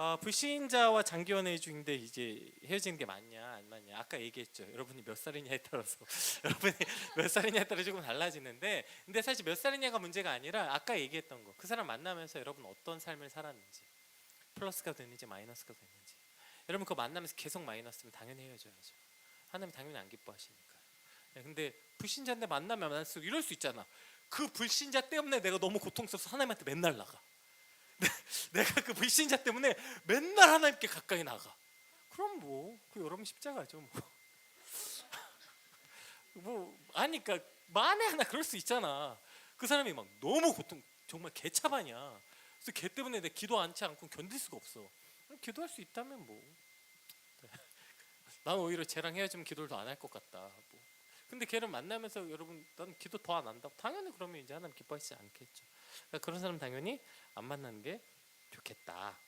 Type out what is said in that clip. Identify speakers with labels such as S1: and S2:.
S1: 아, 불신자와 장기연애 중인데 이제 헤어지는 게 맞냐 안 맞냐? 아까 얘기했죠. 여러분이 몇 살이냐에 따라서. 여러분이 몇 살이냐에 따라 조금 달라지는데 근데 사실 몇 살이냐가 문제가 아니라 아까 얘기했던 거. 그 사람 만나면서 여러분 어떤 삶을 살았는지 플러스가 됐는지 마이너스가 됐는지. 여러분 그거 만나면서 계속 마이너스면 당연히 헤어져야죠. 하나님 당연히 안 기뻐하시니까. 네, 근데 불신자인데 만나면 만날수록 이럴 수 있잖아. 그 불신자 때문에 내가 너무 고통스러워서 하나님한테 맨날 나가 내가 그 불신자 때문에 맨날 하나님께 가까이 나가. 그럼 뭐, 그 여러분 십자가죠 뭐. 뭐 아니까 만에 하나 그럴 수 있잖아. 그 사람이 막 너무 고통, 정말 개차반이야. 그래서 걔 때문에 내 기도 않지 않고 견딜 수가 없어. 기도할 수 있다면 뭐. 난 오히려 쟤랑 헤어지면 기도를 더 안 할 것 같다. 뭐. 근데 걔를 만나면서 여러분 난 기도 더 안 한다고 당연히 그러면 이제 하나님 기뻐하시지 않겠죠. 그러니까 그런 사람 당연히 안 만나는 게 좋겠다.